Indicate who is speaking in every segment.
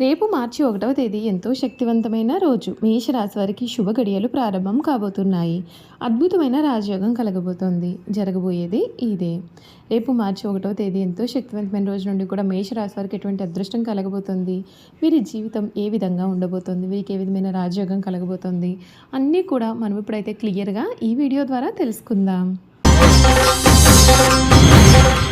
Speaker 1: రేపు మార్చి ఒకటవ తేదీ ఎంతో శక్తివంతమైన రోజు. మేషరాశి వారికి శుభ గడియలు ప్రారంభం కాబోతున్నాయి. అద్భుతమైన రాజయోగం కలగబోతోంది. జరగబోయేది ఇదే. రేపు మార్చి ఒకటవ తేదీ ఎంతో శక్తివంతమైన రోజు నుండి కూడా మేషరాశి వారికి ఎటువంటి అదృష్టం కలగబోతుంది? వీరి జీవితం ఏ విధంగా ఉండబోతోంది? వీరికి ఏ విధమైన రాజయోగం కలగబోతోంది? అన్నీ కూడా మనం ఇప్పుడైతే క్లియర్గా ఈ వీడియో ద్వారా తెలుసుకుందాం.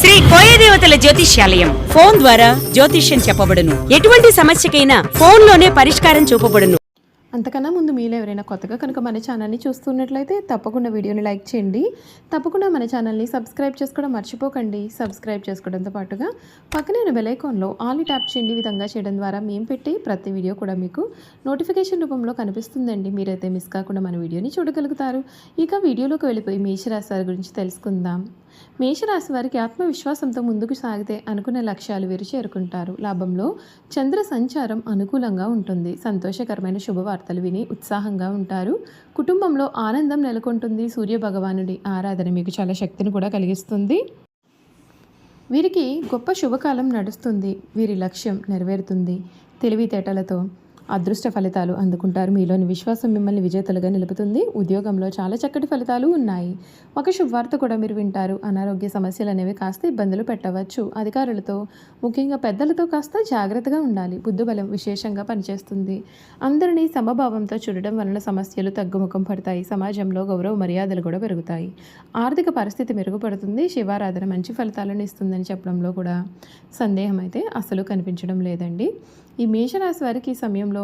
Speaker 2: శ్రీ కోయదేవతల జ్యోతిష్యాలయం. ఫోన్ ద్వారా జ్యోతిష్యం చెప్పబడును. ఎటువంటి సమస్యకైనా ఫోన్లోనే పరిష్కారం చూపబడును.
Speaker 1: అంతకన్నా ముందు మీలో ఎవరైనా కొత్తగా కనుక మన ఛానల్ని చూస్తున్నట్లయితే తప్పకుండా వీడియోని లైక్ చేయండి. తప్పకుండా మన ఛానల్ని సబ్స్క్రైబ్ చేసుకోవడం మర్చిపోకండి. సబ్స్క్రైబ్ చేసుకోవడంతో పాటుగా పక్కనే ఉన్న బెల్ ఆల్ ట్యాప్ చేయండి. విధంగా చేయడం ద్వారా మేము పెట్టి ప్రతి వీడియో కూడా మీకు నోటిఫికేషన్ రూపంలో కనిపిస్తుందండి. మీరైతే మిస్ కాకుండా మన వీడియోని చూడగలుగుతారు. ఇక వీడియోలోకి వెళ్ళిపోయి మేషరాశి వారి గురించి తెలుసుకుందాం. మేషరాశి వారికి ఆత్మవిశ్వాసంతో ముందుకు సాగితే అనుకున్న లక్ష్యాలు వీరు చేరుకుంటారు. లాభంలో చంద్ర సంచారం అనుకూలంగా ఉంటుంది. సంతోషకరమైన శుభవార్తలు విని ఉత్సాహంగా ఉంటారు. కుటుంబంలో ఆనందం నెలకొంటుంది. సూర్య భగవానుడి ఆరాధన మీకు చాలా శక్తిని కూడా కలిగిస్తుంది. వీరికి గొప్ప శుభకాలం నడుస్తుంది. వీరి లక్ష్యం నెరవేరుతుంది. తెలివితేటలతో అదృష్ట ఫలితాలు అందుకుంటారు. మీలోని విశ్వాసం మిమ్మల్ని విజేతలుగా నిలుపుతుంది. ఉద్యోగంలో చాలా చక్కటి ఫలితాలు ఉన్నాయి. ఒక శుభవార్త కూడా మీరు వింటారు. అనారోగ్య సమస్యలు అనేవి కాస్త ఇబ్బందులు పెట్టవచ్చు. అధికారులతో ముఖ్యంగా పెద్దలతో కాస్త జాగ్రత్తగా ఉండాలి. బుద్ధిబలం విశేషంగా పనిచేస్తుంది. అందరినీ సమభావంతో చూడడం వలన సమస్యలు తగ్గుముఖం పడతాయి. సమాజంలో గౌరవ మర్యాదలు కూడా పెరుగుతాయి. ఆర్థిక పరిస్థితి మెరుగుపడుతుంది. శివారాధన మంచి ఫలితాలను ఇస్తుందని చెప్పడంలో కూడా సందేహం అయితే అసలు కనిపించడం లేదండి. ఈ మేషరాశి వారికి ఈ సమయంలో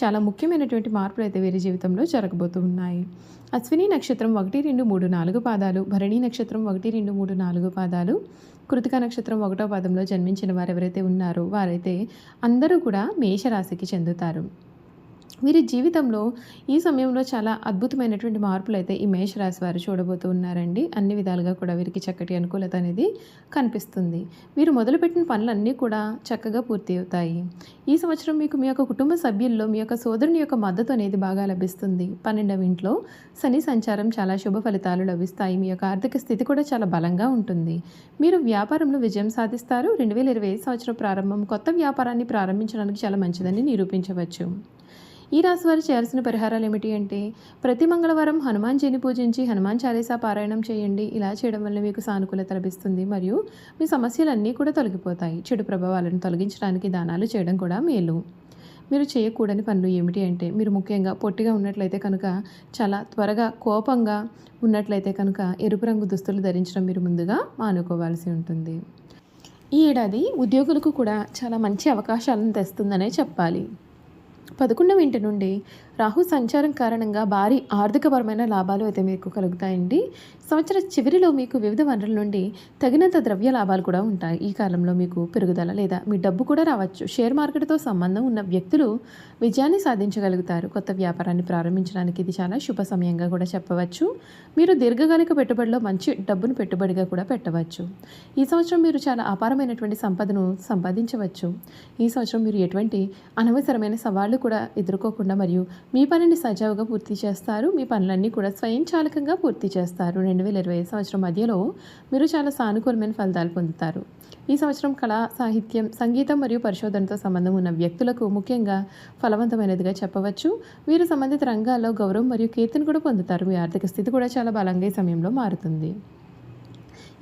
Speaker 1: చాలా ముఖ్యమైనటువంటి మార్పులు అయితే వీరి జీవితంలో జరగబోతూ ఉన్నాయి అశ్విని నక్షత్రం ఒకటి రెండు మూడు నాలుగు పాదాలు భరణి నక్షత్రం ఒకటి రెండు మూడు నాలుగు పాదాలు కృతిక నక్షత్రం ఒకటో పాదంలో జన్మించిన వారు ఎవరైతే ఉన్నారో వారైతే అందరూ కూడా మేషరాశికి చెందుతారు. వీరి జీవితంలో ఈ సమయంలో చాలా అద్భుతమైనటువంటి మార్పులు అయితే ఈ మేషరాశి వారు చూడబోతూ ఉన్నారండి. అన్ని విధాలుగా కూడా వీరికి చక్కటి అనుకూలత అనేది కనిపిస్తుంది. వీరు మొదలుపెట్టిన పనులన్నీ కూడా చక్కగా పూర్తి అవుతాయి. ఈ సంవత్సరం మీకు మీ యొక్క కుటుంబ సభ్యుల్లో మీ యొక్క సోదరుని యొక్క మద్దతు అనేది బాగా లభిస్తుంది. పన్నెండవ ఇంట్లో శని సంచారం చాలా శుభ ఫలితాలు లభిస్తాయి. మీ యొక్క ఆర్థిక స్థితి కూడా చాలా బలంగా ఉంటుంది. మీరు వ్యాపారంలో విజయం సాధిస్తారు. రెండు వేల ఇరవై సంవత్సరం ప్రారంభం కొత్త వ్యాపారాన్ని ప్రారంభించడానికి చాలా మంచిదని నిరూపించవచ్చు. ఈ రాశి వారు చేయాల్సిన పరిహారాలు ఏమిటి అంటే ప్రతి మంగళవారం హనుమాన్ హనుమాన్జీని పూజించి హనుమాన్ చాలీసా పారాయణం చేయండి. ఇలా చేయడం వల్ల మీకు సానుకూలత లభిస్తుంది మరియు మీ సమస్యలన్నీ కూడా తొలగిపోతాయి. చెడు ప్రభావాలను తొలగించడానికి దానాలు చేయడం కూడా మేలు. మీరు చేయకూడని పనులు ఏమిటి అంటే మీరు ముఖ్యంగా పొట్టిగా ఉన్నట్లయితే కనుక చాలా త్వరగా కోపంగా ఉన్నట్లయితే కనుక ఎరుపు రంగు దుస్తులు ధరించడం మీరు ముందుగా మానుకోవాల్సి ఉంటుంది. ఈ ఏడాది ఉద్యోగులకు కూడా చాలా మంచి అవకాశాలను తెస్తుందనే చెప్పాలి. పదకొండవ ఇంటి నుండి రాహు సంచారం కారణంగా భారీ ఆర్థికపరమైన లాభాలు అయితే మీకు కలుగుతాయండి. సంవత్సర చివరిలో మీకు వివిధ వనరుల నుండి తగినంత ద్రవ్య లాభాలు కూడా ఉంటాయి. ఈ కాలంలో మీకు పెరుగుదల లేదా మీ డబ్బు కూడా రావచ్చు. షేర్ మార్కెట్తో సంబంధం ఉన్న వ్యక్తులు విజయాన్ని సాధించగలుగుతారు. కొత్త వ్యాపారాన్ని ప్రారంభించడానికి ఇది చాలా శుభ సమయంగా కూడా చెప్పవచ్చు. మీరు దీర్ఘకాలిక పెట్టుబడిలో మంచి డబ్బును పెట్టుబడిగా కూడా పెట్టవచ్చు. ఈ సంవత్సరం మీరు చాలా అపారమైనటువంటి సంపదను సంపాదించవచ్చు. ఈ సంవత్సరం మీరు ఎటువంటి అనవసరమైన సవాళ్ళు కూడా ఎదుర్కోకుండా మరియు మీ పనిని సజావుగా పూర్తి చేస్తారు. మీ పనులన్నీ కూడా స్వయంచాలకంగా పూర్తి చేస్తారు. రెండు వేల ఇరవై సంవత్సరం మధ్యలో మీరు చాలా సానుకూలమైన ఫలితాలు పొందుతారు. ఈ సంవత్సరం కళా సాహిత్యం సంగీతం మరియు పరిశోధనతో సంబంధం ఉన్న వ్యక్తులకు ముఖ్యంగా ఫలవంతమైనదిగా చెప్పవచ్చు. వీరు సంబంధిత రంగాల్లో గౌరవం మరియు కీర్తిని కూడా పొందుతారు. మీ ఆర్థిక స్థితి కూడా చాలా బలంగా ఈ సమయంలో మారుతుంది.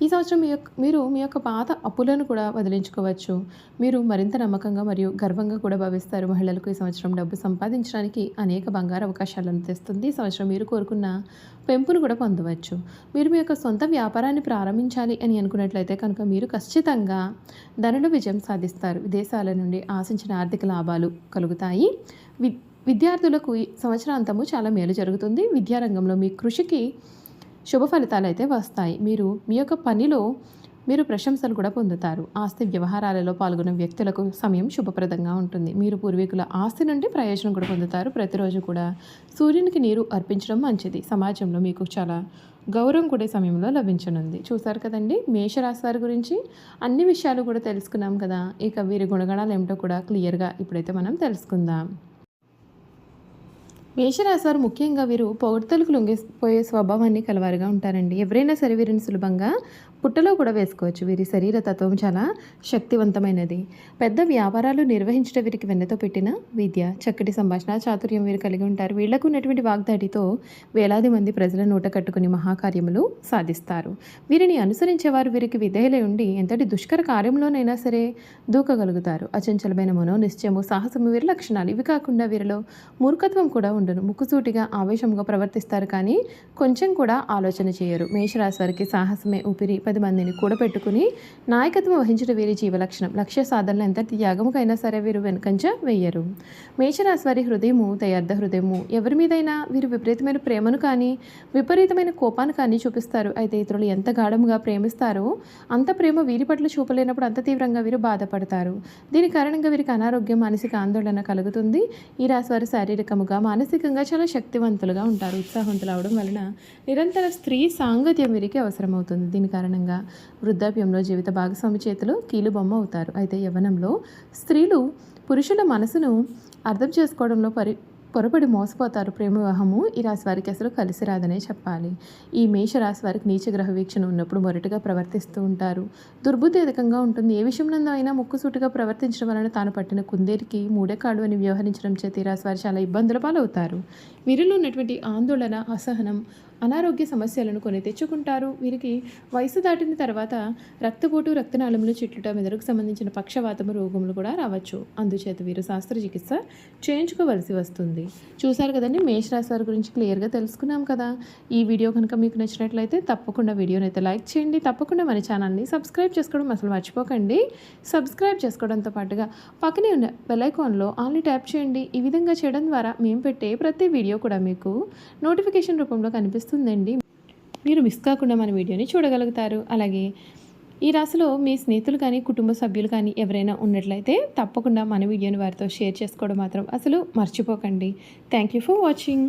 Speaker 1: ఈ సంవత్సరం మీ యొక్క మీరు మీ యొక్క పాత అప్పులను కూడా వదిలించుకోవచ్చు. మీరు మరింత నమ్మకంగా మరియు గర్వంగా కూడా భావిస్తారు. మహిళలకు ఈ సంవత్సరం డబ్బు సంపాదించడానికి అనేక బంగారు అవకాశాలను తెస్తుంది. ఈ సంవత్సరం మీరు కోరుకున్న పెంపును కూడా పొందవచ్చు. మీరు మీ యొక్క సొంత వ్యాపారాన్ని ప్రారంభించాలి అని అనుకున్నట్లయితే కనుక మీరు ఖచ్చితంగా ధనలో విజయం సాధిస్తారు. విదేశాల నుండి ఆశించిన ఆర్థిక లాభాలు కలుగుతాయి. వి విద్యార్థులకు ఈ సంవత్సరాంతము చాలా మేలు జరుగుతుంది. విద్యారంగంలో మీ కృషికి శుభ ఫలితాలు అయితే వస్తాయి. మీరు మీ యొక్క పనిలో మీరు ప్రశంసలు కూడా పొందుతారు. ఆస్తి వ్యవహారాలలో పాల్గొన్న వ్యక్తులకు సమయం శుభప్రదంగా ఉంటుంది. మీరు పూర్వీకుల ఆస్తి నుండి ప్రయోజనం కూడా పొందుతారు. ప్రతిరోజు కూడా సూర్యునికి నీరు అర్పించడం మంచిది. సమాజంలో మీకు చాలా గౌరవం కూడా సమయంలో లభించనుంది. చూసారు కదండి? మేషరాశి వారి గురించి అన్ని విషయాలు కూడా తెలుసుకున్నాం కదా. ఇక వీరి గుణగణాలు ఏమిటో కూడా క్లియర్గా ఇప్పుడైతే మనం తెలుసుకుందాం. మేషరాశి వారు ముఖ్యంగా వీరు పొగడ్తలకు లొంగిపోయే స్వభావాన్ని కలవారుగా ఉంటారండి. ఎవరైనా సరే వీరిని సులభంగా పుట్టలో కూడా వేసుకోవచ్చు. వీరి శరీర తత్వం చాలా శక్తివంతమైనది. పెద్ద వ్యాపారాలు నిర్వహించడం వీరికి వెన్నతో పెట్టిన విద్య. చక్కటి సంభాషణ చాతుర్యం వీరు కలిగి ఉంటారు. వీళ్ళకు ఉన్నటువంటి వాగ్దాటితో వేలాది మంది ప్రజల నోట కట్టుకుని మహాకార్యములు సాధిస్తారు. వీరిని అనుసరించేవారు వీరికి విధేయులై ఉండి ఎంతటి దుష్కర కార్యంలోనైనా సరే దూకగలుగుతారు. అచంచలమైన మనో నిశ్చయము సాహసము వీరి లక్షణాలు. ఇవి కాకుండా వీరిలో మూర్ఖత్వం కూడా ఉండను. ముక్కుసూటిగా ఆవేశంగా ప్రవర్తిస్తారు కానీ కొంచెం కూడా ఆలోచన చేయరు. మేషరాశి వారికి సాహసమే ఊపిరి. పది మందిని కూడా పెట్టుకుని నాయకత్వం వహించడం వీరి జీవలక్షణం. లక్ష్య సాధనలో ఎంత త్యాగముకైనా సరే వీరు వెనుకంచ వెయ్యరు. మేషరాశి వారి హృదయము దయార్థ హృదయము. ఎవరి మీదైనా వీరు విపరీతమైన ప్రేమను కానీ విపరీతమైన కోపాన్ని కానీ చూపిస్తారు. అయితే ఇతరులు ఎంత గాఢంగా ప్రేమిస్తారో అంత ప్రేమ వీరి పట్ల చూపలేనప్పుడు అంత తీవ్రంగా వీరు బాధపడతారు. దీని కారణంగా వీరికి అనారోగ్యం మానసిక ఆందోళన కలుగుతుంది. ఈ రాశి వారు శారీరకముగా మానసికంగా చాలా శక్తివంతులుగా ఉంటారు. ఉత్సాహవంతులు అవడం వలన నిరంతర స్త్రీ సాంగత్యం వీరికి అవసరమవుతుంది. దీని కారణంగా వృద్ధాప్యంలో జీవిత భాగస్వామి చేతిలో కీలుబొమ్మ అవుతారు. అయితే యవ్వనంలో స్త్రీలు పురుషుల మనసును అర్థం చేసుకోవడంలో పరి పొరపడి మోసపోతారు. ప్రేమ వివాహము ఈ రాశి వారికి అసలు కలిసి రాదనే చెప్పాలి. ఈ మేష రాశి వారికి నీచగ్రహ వీక్షణ ఉన్నప్పుడు మొరటుగా ప్రవర్తిస్తూ ఉంటారు. దుర్బుద్ధి అధికంగా ఉంటుంది. ఏ విషయంలో అయినా ముక్కుసూటిగా ప్రవర్తించడం వలన తాను పట్టిన కుందేరికి మూడే కాడు అని వ్యవహరించడం చేత ఈ రాశి వారు చాలా ఇబ్బందుల పాలవుతారు. వీరిలో ఉన్నటువంటి ఆందోళన అసహనం అనారోగ్య సమస్యలను కొని తెచ్చుకుంటారు. వీరికి వయసు దాటిన తర్వాత రక్తపోటు రక్తనాళములు చిట్లుట మెదడుకు సంబంధించిన పక్షవాతము రోగములు కూడా రావచ్చు. అందుచేత వీరు శాస్త్రచికిత్స చేయించుకోవలసి వస్తుంది. చూశారు కదండి? మేషరాశి వారి గురించి క్లియర్గా తెలుసుకున్నాం కదా. ఈ వీడియో కనుక మీకు నచ్చినట్లయితే తప్పకుండా వీడియోని అయితే లైక్ చేయండి. తప్పకుండా మన ఛానల్ని సబ్స్క్రైబ్ చేసుకోవడం అసలు మర్చిపోకండి. సబ్స్క్రైబ్ చేసుకోవడంతో పాటుగా పక్కనే ఉన్న బెలైకాన్లో ఆన్లీ ట్యాప్ చేయండి. ఈ విధంగా చేయడం ద్వారా మేము పెట్టే ప్రతి వీడియో కూడా మీకు నోటిఫికేషన్ రూపంలో కనిపిస్తుంది. వస్తుందండి. మీరు మిస్ కాకుండా మన వీడియోని చూడగలుగుతారు. అలాగే ఈ రాశిలో మీ స్నేహితులు కానీ కుటుంబ సభ్యులు కానీ ఎవరైనా ఉన్నట్లయితే తప్పకుండా మన వీడియోని వారితో షేర్ చేసుకోవడం మాత్రం అసలు మర్చిపోకండి. Thank you for watching